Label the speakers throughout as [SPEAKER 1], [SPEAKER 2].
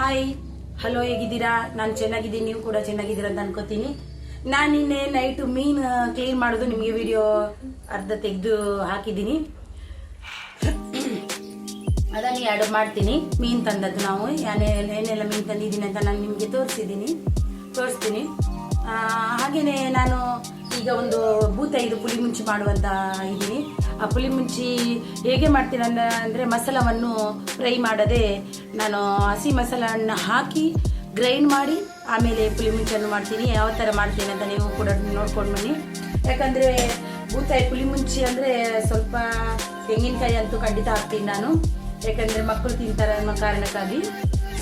[SPEAKER 1] Hi hello ಹೇಗಿದ್ದೀರಾ? ನಾನು ಚೆನ್ನಾಗಿದ್ದೀನಿ, ನೀವು ಕೂಡ ಚೆನ್ನಾಗಿದ್ದೀರಾ ಅಂತ ಅನ್ಕೋತೀನಿ. ನಾನು ನಿನ್ನೆ ನೈಟು ಮೀನು ಕ್ಲೀನ್ ಮಾಡೋದು ನಿಮಗೆ ವಿಡಿಯೋ ಅರ್ಧ ತೆಗೆದು ಹಾಕಿದ್ದೀನಿ. ಅದನ್ನು ಎರಡು ಮಾಡ್ತೀನಿ. ಮೀನು ತಂದದ್ದು ನಾವು. ಏನೆಲ್ಲ ಮೀನು ತಂದಿದ್ದೀನಿ ಅಂತ ನಾನು ನಿಮಗೆ ತೋರಿಸಿದ್ದೀನಿ. ತೋರಿಸ್ತೀನಿ. ಹಾಗೆಯೇ ನಾನು ಈಗ ಒಂದು ಬೂತೈದು ಪುಳಿ ಮುಂಚಿ ಮಾಡುವಂತ ಇದ್ದೀನಿ ಆ ಪುಳಿ ಮುಂಚಿ ಹೇಗೆ ಮಾಡ್ತೀನಿ ಅಂದ ಅಂದರೆ ಮಸಾಲವನ್ನು ಫ್ರೈ ಮಾಡದೆ ನಾನು ಹಸಿ ಮಸಾಲವನ್ನು ಹಾಕಿ ಗ್ರೈಂಡ್ ಮಾಡಿ ಆಮೇಲೆ ಪುಳಿ ಮುಂಚಿಯನ್ನು ಮಾಡ್ತೀನಿ. ಯಾವ ಥರ ಮಾಡ್ತೀನಿ ಅಂತ ನೀವು ಕೂಡ ನೋಡ್ಕೊಂಡು ಬನ್ನಿ. ಯಾಕಂದರೆ ಬೂತಾಯಿ ಪುಳಿ ಮುಂಚಿ ಅಂದರೆ ಸ್ವಲ್ಪ ತೆಂಗಿನಕಾಯಿ ಅಂತೂ ಖಂಡಿತ ಹಾಕ್ತೀನಿ ನಾನು. ಯಾಕಂದರೆ ಮಕ್ಕಳು ತಿಂತಾರೆ ಅನ್ನೋ ಕಾರಣಕ್ಕಾಗಿ.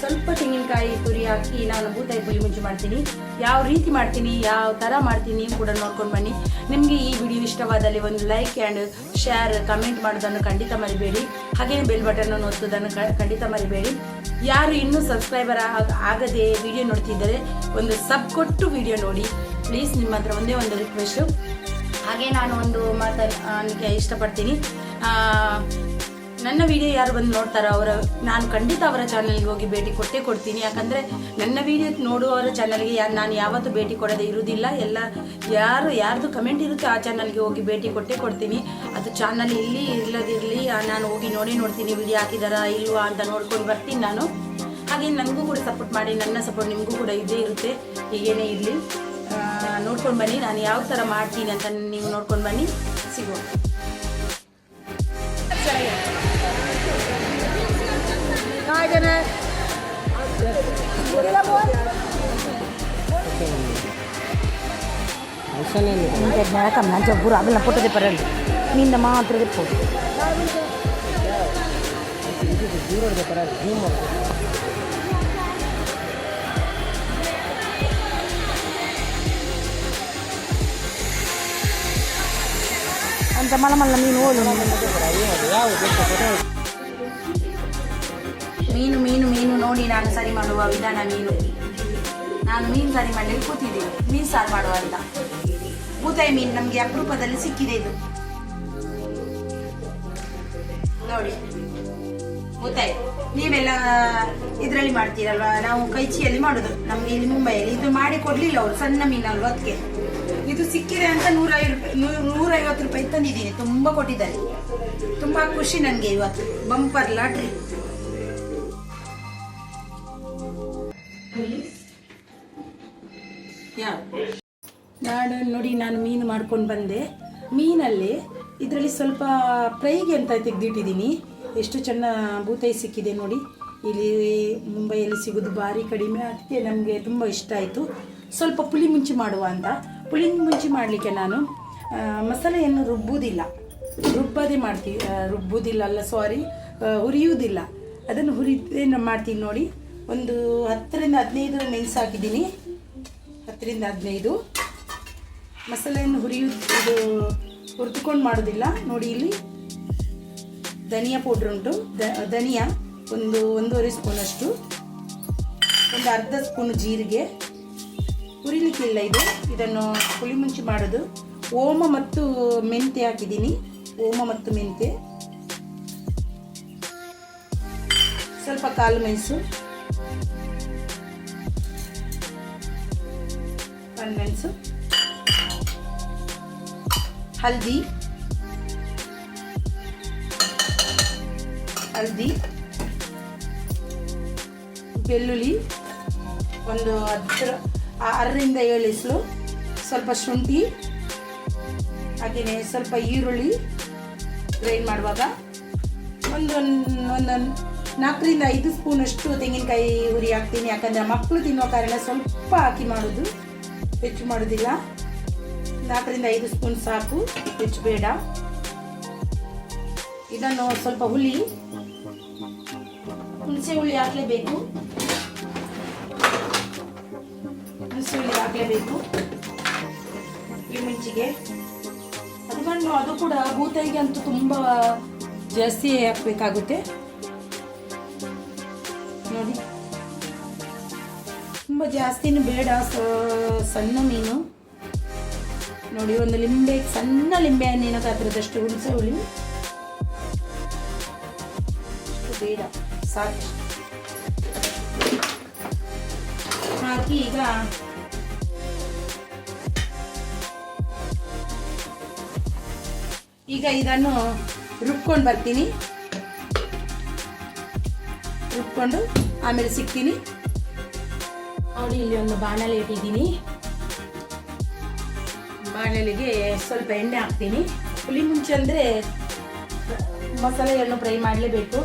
[SPEAKER 1] ಸ್ವಲ್ಪ ತೆಂಗಿನಕಾಯಿ ತುರಿ ಹಾಕಿ ನಾನು ಬೂತಾಯಿ ಪುಳಿ ಮುಂಚೆ ಮಾಡ್ತೀನಿ. ಯಾವ ರೀತಿ ಮಾಡ್ತೀನಿ, ಯಾವ ಥರ ಮಾಡ್ತೀನಿ ಕೂಡ ನೋಡ್ಕೊಂಡು ಬನ್ನಿ. ನಿಮಗೆ ಈ ವಿಡಿಯೋ ಇಷ್ಟವಾದಲ್ಲಿ ಒಂದು ಲೈಕ್ ಆ್ಯಂಡ್ ಶೇರ್ ಕಮೆಂಟ್ ಮಾಡೋದನ್ನು ಖಂಡಿತ ಮರಿಬೇಡಿ. ಹಾಗೆಯೇ ಬೆಲ್ ಬಟನ್ ಒತ್ತೋದನ್ನು ಖಂಡಿತ ಮರಿಬೇಡಿ. ಯಾರು ಇನ್ನೂ ಸಬ್ಸ್ಕ್ರೈಬರ್ ಆಗದೆ ವಿಡಿಯೋ ನೋಡ್ತಿದ್ದರೆ ಒಂದು ಸಬ್ ಕೊಟ್ಟು ವಿಡಿಯೋ ನೋಡಿ. ಪ್ಲೀಸ್ ನಿಮ್ಮ ಹತ್ರ ಒಂದೇ ಒಂದು ರಿಕ್ವೆಸ್ಟು ಹಾಗೆ ನಾನು ಒಂದು ಮಾತಾಡಲಿಕ್ಕೆ ಇಷ್ಟಪಡ್ತೀನಿ. ನನ್ನ ವಿಡಿಯೋ ಯಾರು ಬಂದು ನೋಡ್ತಾರೋ ಅವರ ನಾನು ಖಂಡಿತ ಅವರ ಚಾನಲ್ಗೆ ಹೋಗಿ ಭೇಟಿ ಕೊಟ್ಟೇ ಕೊಡ್ತೀನಿ. ಯಾಕಂದರೆ ನನ್ನ ವಿಡಿಯೋ ನೋಡುವವರ ಚಾನಲ್ಗೆ ಯಾ ನಾನು ಯಾವತ್ತೂ ಭೇಟಿ ಕೊಡೋದೇ ಇರುವುದಿಲ್ಲ. ಎಲ್ಲ ಯಾರು ಯಾರ್ದು ಕಮೆಂಟ್ ಇರುತ್ತೆ ಆ ಚಾನಲ್ಗೆ ಹೋಗಿ ಭೇಟಿ ಕೊಟ್ಟೇ ಕೊಡ್ತೀನಿ. ಅದು ಚಾನಲ್ ಇಲ್ಲಿ ಇಲ್ಲದಿರಲಿ ನಾನು ಹೋಗಿ ನೋಡಿ ನೋಡ್ತೀನಿ ವಿಡಿಯೋ ಹಾಕಿದಾರಾ ಇಲ್ವಾ ಅಂತ ನೋಡ್ಕೊಂಡು ಬರ್ತೀನಿ ನಾನು. ಹಾಗೆ ನನಗೂ ಕೂಡ ಸಪೋರ್ಟ್ ಮಾಡಿ, ನನ್ನ ಸಪೋರ್ಟ್ ನಿಮಗೂ ಕೂಡ ಇದ್ದೇ ಇರುತ್ತೆ. ಹೀಗೇನೇ ಇರಲಿ. ನೋಡ್ಕೊಂಡು ಬನ್ನಿ. ನಾನು ಯಾವ ಥರ ಮಾಡ್ತೀನಿ ಅಂತ ನೀವು ನೋಡ್ಕೊಂಡು ಬನ್ನಿ. नारायण
[SPEAKER 2] நடக்கம் நான் ஜவ்வூர் அதில் போட்டதே பரவாயில்ல நீ இந்த மாத்திரதே போதும் அந்த மலை மல்ல மீன் ஓடும்
[SPEAKER 1] ಮೀನು ಮೀನು ಮೀನು ನೋಡಿ ನಾನು ಸರಿ ಮಾಡುವ ವಿಧಾನ ಮೀನು. ನಾನು ಮೀನು ಸರಿ ಮಾಡಲಿಕ್ಕೆ ಕೂತಿದ್ದೀನಿ. ಮೀನು ಸಾರು ಮಾಡುವ ಅಂತ. ಬೂತಾಯಿ ಮೀನು ನಮಗೆ ಅಪರೂಪದಲ್ಲಿ ಸಿಕ್ಕಿದೆ ಇದು. ನೋಡಿ. ಬೂತಾಯಿ ನೀವೆಲ್ಲ ಇದರಲ್ಲಿ ಮಾಡ್ತೀರಲ್ವಾ? ನಾವು ಕೈಚಿಯಲ್ಲಿ ಮಾಡೋದು. ನಮ್ಗೆ ಇಲ್ಲಿ ಮುಂಬೈಯಲ್ಲಿ ಇದು ಮಾಡಿ ಕೊಡ್ಲಿಲ್ಲ ಅವರು, ಸಣ್ಣ ಮೀನಲ್ವಾ ಅದಕ್ಕೆ. ಇದು ಸಿಕ್ಕಿದೆ ಅಂತ ನೂರೈವತ್ತು ನೂರೈವತ್ತು ರೂಪಾಯಿ ತಂದಿದ್ದೀನಿ. ತುಂಬ ಕೊಟ್ಟಿದ್ದಾರೆ. ತುಂಬ ಖುಷಿ ನನಗೆ ಇವತ್ತು. Bumper lottery. ನೋಡಿ ನಾನು ಮೀನು ಮಾಡ್ಕೊಂಡು ಬಂದೆ. ಮೀನಲ್ಲಿ ಇದರಲ್ಲಿ ಸ್ವಲ್ಪ ಫ್ರೈಗೆ ಅಂತ ತೆಗೆದಿಟ್ಟಿದ್ದೀನಿ. ಎಷ್ಟು ಚೆನ್ನ ಬೂತಾಯಿ ಸಿಕ್ಕಿದೆ ನೋಡಿ. ಇಲ್ಲಿ ಮುಂಬೈಯಲ್ಲಿ ಸಿಗೋದು ಭಾರಿ ಕಡಿಮೆ, ಅದಕ್ಕೆ ನಮಗೆ ತುಂಬ ಇಷ್ಟ ಆಯಿತು. ಸ್ವಲ್ಪ ಪುಳಿ ಮುಂಚಿ ಮಾಡುವ ಅಂತ. ಪುಳಿ ಮುಂಚಿ ಮಾಡಲಿಕ್ಕೆ ನಾನು ಮಸಾಲೆಯನ್ನು ರುಬ್ಬುವುದಿಲ್ಲ. ರುಬ್ಬದೇ ಮಾಡ್ತೀವಿ. ರುಬ್ಬುವುದಿಲ್ಲ ಅಲ್ಲ ಸಾರಿ ಹುರಿಯುವುದಿಲ್ಲ. ಅದನ್ನು ಹುರಿದೇ ಮಾಡ್ತೀನಿ ನೋಡಿ. ಒಂದು ಹತ್ತರಿಂದ ಹದಿನೈದು ಮೆಣಸು ಹಾಕಿದ್ದೀನಿ. ಹತ್ತರಿಂದ ಹದಿನೈದು. ಮಸಾಲೆಯನ್ನು ಹುರಿಯುದು ಇದು ಹುರಿದುಕೊಂಡು ಮಾಡೋದಿಲ್ಲ. ನೋಡಿ ಇಲ್ಲಿ ಧನಿಯಾ ಪೌಡ್ರ್ ಉಂಟು. ಧನಿಯಾ ಒಂದು ಒಂದೂವರೆ ಸ್ಪೂನಷ್ಟು ಒಂದು ಅರ್ಧ ಸ್ಪೂನ್ ಜೀರಿಗೆ. ಹುರಿಲಿಕ್ಕಿಲ್ಲ ಇದು. ಇದನ್ನು ಪುಳಿ ಮುಂಚಿ ಮಾಡೋದು. ಓಮ ಮತ್ತು ಮೆಂತೆ ಹಾಕಿದ್ದೀನಿ. ಓಮ ಮತ್ತು ಮೆಂತೆ ಸ್ವಲ್ಪ ಕಾಲು ಮೆಣಸು. ಮೆಣಸು. ಹಲ್ದಿ. ಹಲ್ದಿ. ಬೆಳ್ಳುಳ್ಳಿ. ಒಂದು ಹತ್ತರ ಆರರಿಂದ ಏಳು ಇಸ್ಲು ಸ್ವಲ್ಪ ಶುಂಠಿ. ಹಾಗೆಯೇ ಸ್ವಲ್ಪ ಈರುಳ್ಳಿ ಗ್ರೈಂಡ್ ಮಾಡುವಾಗ. ಒಂದು ಒಂದು ನಾಲ್ಕರಿಂದ ಐದು ಸ್ಪೂನಷ್ಟು ತೆಂಗಿನಕಾಯಿ ಹುರಿ ಹಾಕ್ತೀನಿ. ಯಾಕಂದರೆ ಮಕ್ಕಳು ತಿನ್ನೋ ಕಾರಣ ಸ್ವಲ್ಪ ಹಾಕಿ ಮಾಡೋದು ಹೆಚ್ಚು ಮಾಡೋದಿಲ್ಲ. ನಾಲ್ಕರಿಂದ ಐದು ಸ್ಪೂನ್ ಸಾಕು, ಹೆಚ್ಚು ಬೇಡ. ಇದನ್ನು ಸ್ವಲ್ಪ ಹುಳಿ. ಹುಣಸೆ ಹುಳಿ ಹಾಕಲೇಬೇಕು. ಹುಣಸೆ ಹುಳಿ ಹಾಕಲೇಬೇಕು. ಈ ಮಿಂಚಿಗೆ. ಅದನ್ನು ಅದು ಕೂಡ ಬೂತಾಯಿಗೆ ಅಂತೂ ತುಂಬ ಜಾಸ್ತಿ ಹಾಕಬೇಕಾಗುತ್ತೆ. ನೋಡಿ. ತುಂಬ ಜಾಸ್ತಿನೂ ಬೇಡ ಸಣ್ಣ ಮೀನು. ನೋಡಿ, ಒಂದು ಲಿಂಬೆ, ಸಣ್ಣ ಲಿಂಬೆ ಹಣ್ಣಿನ ಗಾತ್ರದಷ್ಟು ಹುಣಸೆ ಹುಳಿ. ಬೇಡ, ಸಾಕು. ಹಾಕಿ ಈಗ ಈಗ ಇದನ್ನು ರುಬ್ಕೊಂಡು ಬರ್ತೀನಿ. ರುಬ್ಕೊಂಡು ಆಮೇಲೆ ಸಿಗ್ತೀನಿ. ನೋಡಿ, ಇಲ್ಲಿ ಒಂದು ಬಾಣಲೆ ಇಟ್ಟಿದ್ದೀನಿ. ಬಾಣಲೆಗೆ ಸ್ವಲ್ಪ ಎಣ್ಣೆ ಹಾಕ್ತೀನಿ. ಹುಳಿ ಮುಂಚೆ ಅಂದರೆ ಮಸಾಲೆಯನ್ನು ಫ್ರೈ ಮಾಡಲೇಬೇಕು.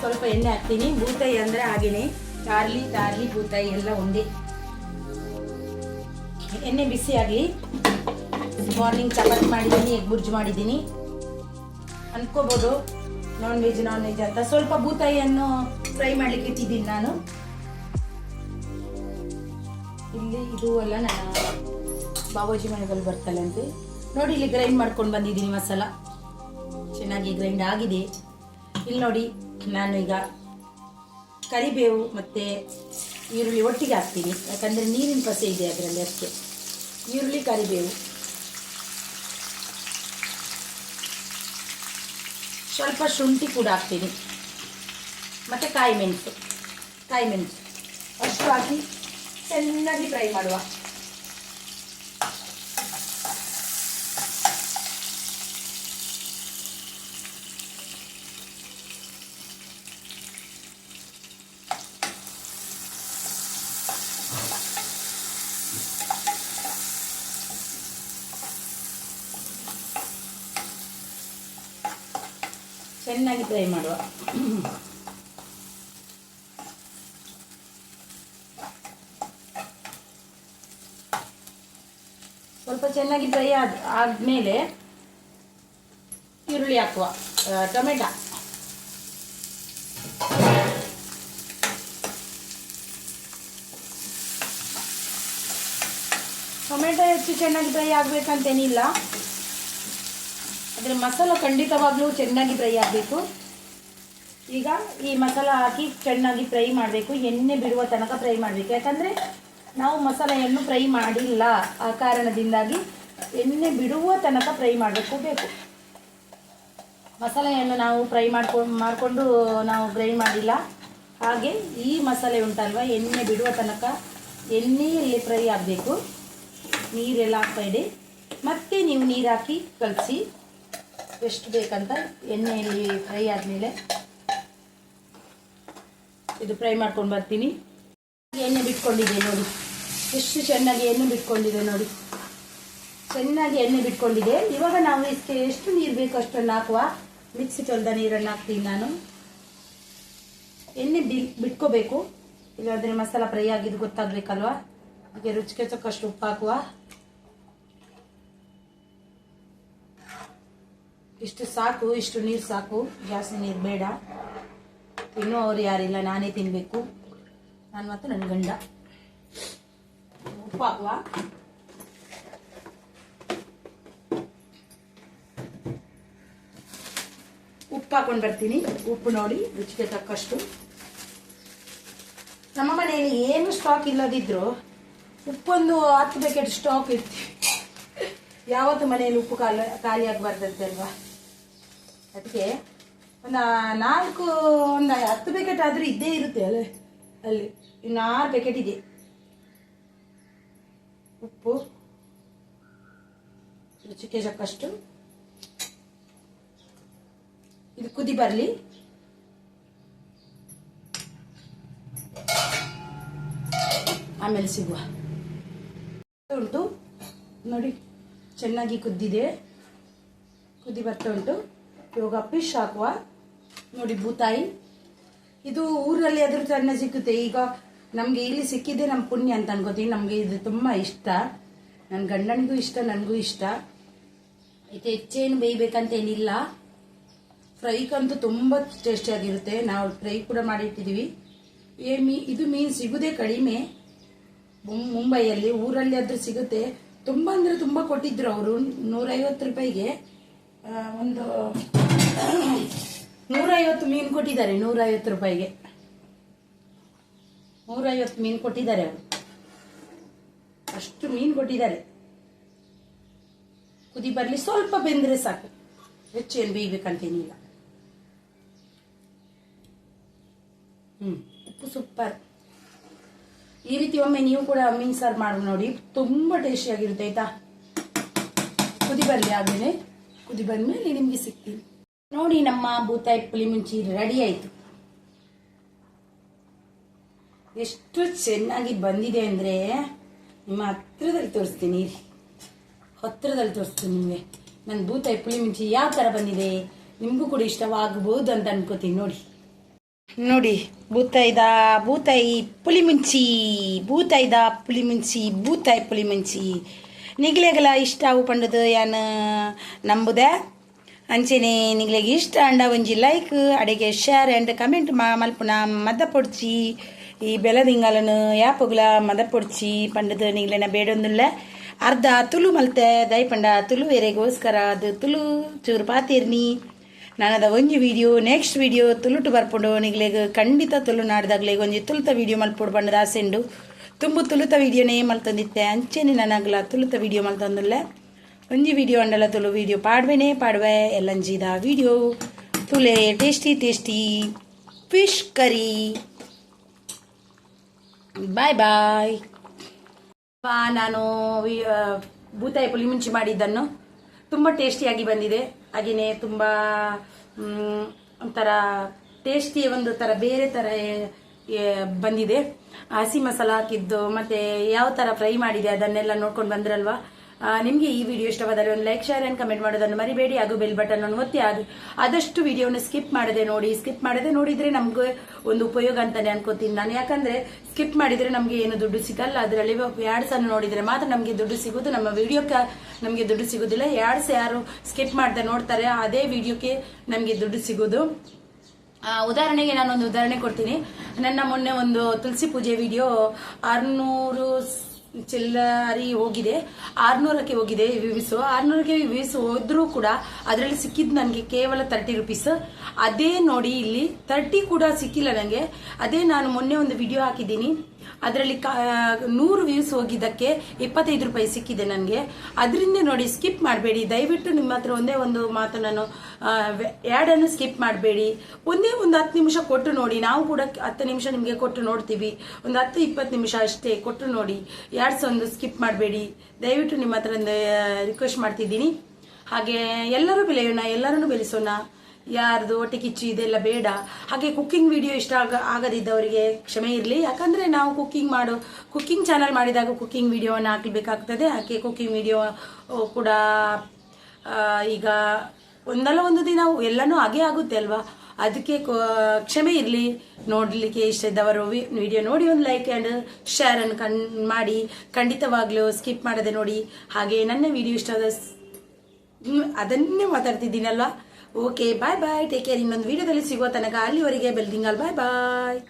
[SPEAKER 1] ಸ್ವಲ್ಪ ಎಣ್ಣೆ ಹಾಕ್ತೀನಿ. ಬೂತಾಯಿ ಅಂದರೆ ಹಾಗೇನೆ. ತಾರ್ಲಿ ತಾರ್ಲಿ ಬೂತಾಯಿ ಎಲ್ಲ ಒಂದೇ. ಎಣ್ಣೆ ಬಿಸಿ ಆಗಲಿ. ಮಾರ್ನಿಂಗ್ ಚಪಾತಿ ಮಾಡಿದ್ದೀನಿ, ಎಗ್ ಬುರ್ಜ್ ಮಾಡಿದ್ದೀನಿ. ಅಂದ್ಕೋಬೋದು ನಾನ್ ವೆಜ್ ನಾನ್ ವೆಜ್ ಅಂತ. ಸ್ವಲ್ಪ ಬೂತಾಯಿಯನ್ನು ಫ್ರೈ ಮಾಡಲಿಕ್ಕೆ ಇಟ್ಟಿದ್ದೀನಿ ನಾನು. ಇಲ್ಲಿ ಇದು ಎಲ್ಲ ನನ್ನ ಬಾಬಾಜಿ ಮನೆಗಳು ಅಂತೆ. ನೋಡಿ ಇಲ್ಲಿ ಗ್ರೈಂಡ್ ಮಾಡ್ಕೊಂಡು ಬಂದಿದ್ದೀನಿ ಮಸಾಲ. ಚೆನ್ನಾಗಿ ಗ್ರೈಂಡ್ ಆಗಿದೆ. ಇಲ್ಲಿ ನೋಡಿ ನಾನು ಈಗ ಕರಿಬೇವು ಮತ್ತು ಈರುಳ್ಳಿ ಒಟ್ಟಿಗೆ ಹಾಕ್ತೀನಿ. ಯಾಕಂದರೆ ನೀರಿನ ಪಸೆ ಇದೆ ಅದರಲ್ಲಿ ಅದಕ್ಕೆ ಈರುಳ್ಳಿ, ಕರಿಬೇವು. ಸ್ವಲ್ಪ ಶುಂಠಿ ಕೂಡ ಹಾಕ್ತೀನಿ. ಮತ್ತು ಕಾಯಿ ಮೆಣಸು. ಕಾಯಿ ಮೆಣಸು. ಅಷ್ಟು ಹಾಕಿ ಚೆನ್ನಾಗಿ ಫ್ರೈ ಮಾಡುವ. ಚೆನ್ನಾಗಿ ಫ್ರೈ ಮಾಡುವ. ಸ್ವಲ್ಪ ಚೆನ್ನಾಗಿ ಫ್ರೈ ಆದ, ಆದಮೇಲೆ ಈರುಳ್ಳಿ ಹಾಕುವ ಟೊಮೆಟೊ. ಟೊಮೆಟೊ ಹೆಚ್ಚು ಚೆನ್ನಾಗಿ ಫ್ರೈ ಆಗಬೇಕಂತೇನಿಲ್ಲ. ಆದರೆ ಮಸಾಲ ಖಂಡಿತವಾಗ್ಲೂ ಚೆನ್ನಾಗಿ ಫ್ರೈ ಆಗಬೇಕು. ಈಗ ಈ ಮಸಾಲ ಹಾಕಿ ಚೆನ್ನಾಗಿ ಫ್ರೈ ಮಾಡಬೇಕು. ಎಣ್ಣೆ ಬಿಡುವ ತನಕ ಫ್ರೈ ಮಾಡಬೇಕು. ಯಾಕಂದರೆ ನಾವು ಮಸಾಲೆಯನ್ನು ಫ್ರೈ ಮಾಡಿಲ್ಲ ಆ ಕಾರಣದಿಂದಾಗಿ ಎಣ್ಣೆ ಬಿಡುವ ತನಕ ಫ್ರೈ ಮಾಡಬೇಕು, ಬೇಕು. ಮಸಾಲೆಯನ್ನು ನಾವು ಫ್ರೈ ಮಾಡ್ಕೊಂಡು ಮಾಡಿಕೊಂಡು ನಾವು ಫ್ರೈ ಮಾಡಿಲ್ಲ. ಹಾಗೆ ಈ ಮಸಾಲೆ ಉಂಟಲ್ವ, ಎಣ್ಣೆ ಬಿಡುವ ತನಕ ಎಣ್ಣೆಯಲ್ಲಿ ಫ್ರೈ ಆಗಬೇಕು. ನೀರೆಲ್ಲ ಹಾಕ್ಬೇಡಿ ಮತ್ತೆ ನೀವು ನೀರು ಹಾಕಿ ಕಲಸಿ. ಎಷ್ಟು ಬೇಕಂತ ಎಣ್ಣೆಯಲ್ಲಿ ಫ್ರೈ ಆದಮೇಲೆ ಇದು ಫ್ರೈ ಮಾಡ್ಕೊಂಡು ಬರ್ತೀನಿ. ಎಣ್ಣೆ ಬಿಟ್ಕೊಂಡಿದೆ ನೋಡಿ. ಎಷ್ಟು ಚೆನ್ನಾಗಿ ಎಣ್ಣೆ ಬಿಟ್ಕೊಂಡಿದೆ ನೋಡಿ. ಚೆನ್ನಾಗಿ ಎಣ್ಣೆ ಬಿಟ್ಕೊಂಡಿದೆ. ಇವಾಗ ನಾವು ಇದಕ್ಕೆ ಎಷ್ಟು ನೀರು ಬೇಕು ಅಷ್ಟನ್ನು ಹಾಕುವ? ಮಿಕ್ಸಿ ತೊಳೆದ ನೀರನ್ನು ಹಾಕ್ತೀನಿ ನಾನು. ಎಣ್ಣೆ ಬಿ ಬಿಟ್ಕೋಬೇಕು. ಇಲ್ಲಾಂದರೆ ಮಸಾಲ ಫ್ರೈ ಆಗಿದ್ದು ಗೊತ್ತಾಗಬೇಕಲ್ವಾ? ಹೀಗೆ ರುಚಿಗೆ ತಕ್ಕಷ್ಟು ಉಪ್ಪು ಹಾಕುವ. ಇಷ್ಟು ಸಾಕು, ಇಷ್ಟು ನೀರು ಸಾಕು, ಜಾಸ್ತಿ ನೀರು ಬೇಡ. ಇನ್ನೂ ಅವ್ರು ಯಾರಿಲ್ಲ, ನಾನೇ ತಿನ್ನಬೇಕು ನಾನು ಮತ್ತು ನನ್ನ ಗಂಡ. ಉಪ್ಪು ಹಾಕುವ ಉಪ್ಪು ಹಾಕೊಂಡು ಬರ್ತೀನಿ. ಉಪ್ಪು ನೋಡಿ, ರುಚಿಗೆ ತಕ್ಕಷ್ಟು. ನಮ್ಮ ಮನೆಯಲ್ಲಿ ಏನು ಸ್ಟಾಕ್ ಇಲ್ಲದಿದ್ರು ಉಪ್ಪೊಂದು ಹತ್ತು ಪ್ಯಾಕೆಟ್ ಸ್ಟಾಕ್ ಇರ್ತೀವಿ. ಯಾವತ್ತು ಮನೆಯಲ್ಲಿ ಉಪ್ಪು ಖಾಲಿ ಖಾಲಿ ಆಗಬಾರ್ದಂತೆ ಅಲ್ವಾ? ಅದಕ್ಕೆ ಒಂದು ನಾಲ್ಕು, ಒಂದು ಹತ್ತು ಪ್ಯಾಕೆಟ್ ಆದರೂ ಇದ್ದೇ ಇರುತ್ತೆ ಅಲ್ಲೇ, ಅಲ್ಲಿ. ಇನ್ನು ಆರು ಪ್ಯಾಕೆಟ್ ಇದೆ. ಉಪ್ಪು. ರುಚಿಗೆ ಸಾಕಷ್ಟು ಇದು ಕುದಿ ಬರಲಿ. ಆಮೇಲೆ ಸಿಗುವ. ಉಂಟು. ನೋಡಿ, ಚೆನ್ನಾಗಿ ಕುದ್ದಿದೆ. ಕುದಿ ಬರ್ತಾ ಉಂಟು. ಇವಾಗ ಫಿಶ್ ಹಾಕುವ ನೋಡಿ ಬೂತಾಯಿ ಇದು ಊರಲ್ಲಿ ಅದ್ರ ತಣ್ಣ ಸಿಕ್ಕುತ್ತೆ. ಈಗ ನಮಗೆ ಇಲ್ಲಿ ಸಿಕ್ಕಿದ್ದೆ ನಮ್ಮ ಪುಣ್ಯ ಅಂತ ಅನ್ಕೋತೀನಿ. ನಮಗೆ ಇದು ತುಂಬ ಇಷ್ಟ. ನನ್ನ ಗಂಡನಿಗೂ ಇಷ್ಟ, ನನಗೂ ಇಷ್ಟ. ಇದು ಹೆಚ್ಚೇನು ಬೇಯಬೇಕಂತ ಏನಿಲ್ಲ. ಫ್ರೈಗಂತೂ ತುಂಬ ಟೇಸ್ಟಿಯಾಗಿರುತ್ತೆ ನಾವು ಫ್ರೈ ಕೂಡ ಮಾಡಿಟ್ಟಿದ್ದೀವಿ ಏ ಮೀ, ಇದು ಮೀನು ಸಿಗುದೇ ಕಡಿಮೆ. ಮುಂಬೈಯಲ್ಲಿ ಊರಲ್ಲಿ ಆದ್ರೂ ಸಿಗುತ್ತೆ. ತುಂಬ ಅಂದರೆ ತುಂಬ ಕೊಟ್ಟಿದ್ರು ಅವರು. ನೂರೈವತ್ತು ರೂಪಾಯಿಗೆ ಒಂದು ನೂರೈವತ್ತು ಮೀನು ಕೊಟ್ಟಿದ್ದಾರೆ, ನೂರೈವತ್ತು ರೂಪಾಯಿಗೆ. ನೂರೈವತ್ತು ಮೀನು ಕೊಟ್ಟಿದ್ದಾರೆ ಅವರು. ಅಷ್ಟು ಮೀನು ಕೊಟ್ಟಿದ್ದಾರೆ. ಕುದಿ ಬರಲಿ, ಸ್ವಲ್ಪ ಬೆಂದ್ರೆ ಸಾಕು. ಹೆಚ್ಚು ಏನು ಬೇಯಬೇಕಂತೇನಿಲ್ಲ. ಹ್ಮ್, ಉಪ್ಪು ಸೂಪರ್ ಈ ರೀತಿ ಒಮ್ಮೆ ನೀವು ಕೂಡ ಮೀನ್ ಸಾರು ಮಾಡಿ ನೋಡಿ. ತುಂಬಾ ಟೇಸ್ಟಿಯಾಗಿರುತ್ತೆ ಆಯ್ತಾ? ಕುದಿ ಬರಲಿ ಆಮೇಲೆ ಕುದಿ ಬಂದ್ಮೇಲೆ ನಿಮ್ಗೆ ಸಿಗ್ತೀನಿ. ನೋಡಿ ನಮ್ಮ ಬೂತಾಯಿ ಪುಲಿ ಮುಂಚಿ ರೆಡಿ ಆಯ್ತು. ಎಷ್ಟು ಚೆನ್ನಾಗಿ ಬಂದಿದೆ ಅಂದ್ರೆ ನಿಮ್ಮ ಹತ್ರದಲ್ಲಿ ತೋರಿಸ್ತೀನಿ. ಹತ್ರದಲ್ಲಿ ತೋರಿಸ್ತೀನಿ ನಿಮಗೆ. ನನ್ನ ಬೂತಾಯಿ ಪುಳಿ ಮುಂಚಿ ಯಾವ ತರ ಬಂದಿದೆ ನಿಮಗೂ ಕೂಡ ಇಷ್ಟವಾಗಬಹುದು ಅಂತ ಅನ್ಕೋತೀನಿ ನೋಡಿ. ನೋಡಿ ಬೂತಾಯ್ದ ಬೂತಾಯಿ ಪುಲಿ ಮುಂಚಿ ಬೂತಾಯಿದ ಪುಲಿ ಮುಂಚಿ ಬೂತಾಯಿ ಪುಲಿ ಮುಂಚಿ ನಿಗ್ಲೆಗಲ ಇಷ್ಟ ಅವು ಪಂಡದು ಏನು ನಂಬುದೆ? ಅಂಚೆನೆ ನಿಗ್ಲೆಗೆ ಇಷ್ಟ ಅಂಡ ಒಂಜಿ ಲೈಕ್ ಅಡಿಗೆ ಶೇರ್ ಆ್ಯಂಡ್ ಕಮೆಂಟ್ ಮಾ ಮಲ್ಪುನ ಮದ ಪೊಡ್ಚಿ ಈ ಬೆಲದಿಂಗಲನು ಯಾಪುಗ್ಲ ಮದ ಪೊಡ್ಚಿ ಪಂಡದು ನಿಗ್ಲೆನ ಬೇಡೊಂದುಲ್ಲ. ಅರ್ಧ ತುಲು ಮಲ್ತೆ ದಯಪಂಡ ತುಳು ಎರೆಗೋಸ್ಕರ ಅದು ತುಲು ಚೂರು ಪಾತಿರ್ನಿ. ನಾನದ ಒಂಜಿ ವಿಡಿಯೋ ನೆಕ್ಸ್ಟ್ ವಿಡಿಯೋ ತುಳುಟು ಬರ್ಪುಂಡು. ನಿಗ್ಲೆಗ್ ಖಂಡಿತ ತುಳು ನಾಡ್ದಾಗ್ಲೆಗ್ ಒಂಜಿ ತುಳುತ ವಿಡಿಯೋ ಮಲ್ಪುಡು ಬಣ್ಣದ ಆಸೆಂಡು ತುಂಬು ತುಳುತ ವಿಡಿಯೋನೇ ಮಲ್ತೊಂದಿತ್ತೆ. ಅಂಚೆನೆ ನನಗ್ಲ ತುಳುತ ವಿಡಿಯೋ ಮಲ್ತೊಂದುಲ್ಲ. ಒಂಜಿ ವಿಡಿಯೋ ಅಂಡಲ್ಲ ತುಳು ವಿಡಿಯೋ ಪಾಡ್ವೆನೇ, ಪಾಡ್ವೆ, ಎಲ್ಲಂಜಿದ video ತುಲೆ tasty tasty. Fish curry bye bye ಬಾ, ನಾನು ಬೂತಾಯಿ ಪುಳಿ ಮುಂಚಿ ಮಾಡಿದ್ದನ್ನು. ತುಂಬ ಟೇಸ್ಟಿಯಾಗಿ ಬಂದಿದೆ. ಹಾಗೆಯೇ ತುಂಬ ಒಂಥರ ಟೇಸ್ಟಿ ಒಂದು ಥರ ಬೇರೆ ಥರ ಬಂದಿದೆ. ಹಸಿ ಮಸಾಲ ಹಾಕಿದ್ದು, ಮತ್ತು ಯಾವ ಥರ ಫ್ರೈ ಮಾಡಿದೆ, ಅದನ್ನೆಲ್ಲ ನೋಡ್ಕೊಂಡು ಬಂದ್ರಲ್ವಾ? ನಿಮ್ಗೆ ಈ ವಿಡಿಯೋ ಇಷ್ಟವಾದರೆ ಒಂದು ಲೈಕ್ ಶೇರ್ ಅಂಡ್ ಕಮೆಂಟ್ ಮಾಡೋದನ್ನು ಮರಿಬೇಡಿ. ಹಾಗೂ ಬೆಲ್ ಬಟನ್ ಅನ್ನು ಒತ್ತಿ. ಆಗ ಆದಷ್ಟು ವಿಡಿಯೋನ ಸ್ಕಿಪ್ ಮಾಡದೆ ನೋಡಿ ಸ್ಕಿಪ್ ಮಾಡದೆ ನೋಡಿದ್ರೆ ನಮಗೆ ಒಂದು ಉಪಯೋಗ ಅಂತಾನೆ ಅನ್ಕೋತೀನಿ ನಾನು. ಯಾಕಂದ್ರೆ ಸ್ಕಿಪ್ ಮಾಡಿದ್ರೆ ನಮಗೆ ಏನು ದುಡ್ಡು ಸಿಗಲ್ಲ. ಅದರಲ್ಲಿ ಯಾಡ್ಸ್ ಅನ್ನು ನೋಡಿದ್ರೆ ಮಾತ್ರ ನಮಗೆ ದುಡ್ಡು ಸಿಗೋದು ನಮ್ಮ ವಿಡಿಯೋಕ್ಕೆ ನಮಗೆ ದುಡ್ಡು ಸಿಗೋದಿಲ್ಲ ಯಾಡ್ಸ್ ಯಾರು ಸ್ಕಿಪ್ ಮಾಡದೆ ನೋಡ್ತಾರೆ, ಅದೇ ವಿಡಿಯೋಕ್ಕೆ ನಮಗೆ ದುಡ್ಡು ಸಿಗೋದು ಉದಾಹರಣೆಗೆ ನಾನೊಂದು ಉದಾಹರಣೆ ಕೊಡ್ತೀನಿ. ನನ್ನ ಮೊನ್ನೆ ಒಂದು ತುಳಸಿ ಪೂಜೆ ವಿಡಿಯೋ ಆರ್ನೂರು ಚಿಲ್ಲರಿ ಹೋಗಿದೆ. ಆರ್ನೂರಕ್ಕೆ ಹೋಗಿದೆ ವಿವಿಸು. ಆರ್ನೂರಕ್ಕೆ ವಿವಿಸು ಹೋದ್ರೂ ಕೂಡ ಅದರಲ್ಲಿ ಸಿಕ್ಕಿದ್ದು ನನಗೆ ಕೇವಲ ತರ್ಟಿ ರುಪೀಸ್ ಅದೇ ನೋಡಿ ಇಲ್ಲಿ ತರ್ಟಿ ಕೂಡ ಸಿಕ್ಕಿಲ್ಲ ನನಗೆ ಅದೇ ನಾನು ಮೊನ್ನೆ ಒಂದು ವಿಡಿಯೋ ಹಾಕಿದ್ದೀನಿ. ಅದರಲ್ಲಿ ನೂರು ವ್ಯೂಸ್ ಹೋಗಿದ್ದಕ್ಕೆ ಇಪ್ಪತ್ತೈದು ರೂಪಾಯಿ ಸಿಕ್ಕಿದೆ ನನಗೆ. ಅದರಿಂದ ನೋಡಿ ಸ್ಕಿಪ್ ಮಾಡಬೇಡಿ. ದಯವಿಟ್ಟು ನಿಮ್ಮ ಹತ್ರ ಒಂದೇ ಒಂದು ಮಾತು ನಾನು ಆ್ಯಡನ್ನು ಸ್ಕಿಪ್ ಮಾಡಬೇಡಿ. ಒಂದೇ ಒಂದು ಹತ್ತು ನಿಮಿಷ ಕೊಟ್ಟು ನೋಡಿ. ನಾವು ಕೂಡ ಹತ್ತು ನಿಮಿಷ ನಿಮಗೆ ಕೊಟ್ಟು ನೋಡ್ತೀವಿ. ಒಂದು ಹತ್ತು ಇಪ್ಪತ್ತು ನಿಮಿಷ ಅಷ್ಟೇ ಕೊಟ್ಟು ನೋಡಿ. ಯಾಡ್ಸ್ ಒಂದು ಸ್ಕಿಪ್ ಮಾಡಬೇಡಿ. ದಯವಿಟ್ಟು ನಿಮ್ಮ ಹತ್ರ ಒಂದು ರಿಕ್ವೆಸ್ಟ್ ಮಾಡ್ತಿದ್ದೀನಿ. ಹಾಗೆ ಎಲ್ಲರೂ ಬೆಳೆಯೋಣ, ಎಲ್ಲರನ್ನು ಬೆಳೆಸೋಣ. ಯಾರ್ದು ಹೊಟ್ಟೆ ಕಿಚ್ಚು ಇದೆಲ್ಲ ಬೇಡ. ಹಾಗೆ ಕುಕ್ಕಿಂಗ್ ವಿಡಿಯೋ ಇಷ್ಟ ಆಗ, ಆಗದಿದ್ದವರಿಗೆ ಕ್ಷಮೆ ಇರಲಿ. ಯಾಕಂದ್ರೆ ನಾವು ಕುಕ್ಕಿಂಗ್ ಮಾಡೋ ಕುಕ್ಕಿಂಗ್ ಚಾನಲ್ ಮಾಡಿದಾಗ ಕುಕ್ಕಿಂಗ್ ವಿಡಿಯೋವನ್ನು ಹಾಕಬೇಕಾಗ್ತದೆ ಹಾಗೆ ಕುಕ್ಕಿಂಗ್ ವಿಡಿಯೋ ಕೂಡ ಈಗ ಒಂದಲ್ಲ ಒಂದು ದಿನ ಎಲ್ಲನೂ ಹಾಗೆ ಆಗುತ್ತೆ ಅಲ್ವಾ? ಅದಕ್ಕೆ ಕ್ಷಮೆ ಇರಲಿ. ನೋಡಲಿಕ್ಕೆ ಇಷ್ಟ ಇದ್ದವರು ವಿಡಿಯೋ ನೋಡಿ ಒಂದು ಲೈಕ್ ಆ್ಯಂಡ್ ಶೇರ್ ಅನ್ನು ಕಣ್, ಮಾಡಿ. ಖಂಡಿತವಾಗ್ಲೂ ಸ್ಕಿಪ್ ಮಾಡದೆ ನೋಡಿ. ಹಾಗೆ ನನ್ನ ವಿಡಿಯೋ ಇಷ್ಟ ಆದ ಅದನ್ನೇ ಮಾತಾಡ್ತಿದ್ದೀನಲ್ವಾ? Okay bye bye take care ಇನ್ನೊಂದು ವಿಡಿಯೋದಲ್ಲಿ ಸಿಗುವ ತನಕ ಅಲ್ಲಿವರೆಗೆ ಬೆಲ್ದಿಂಗಲ್ ಬಾಯ್ ಬಾಯ್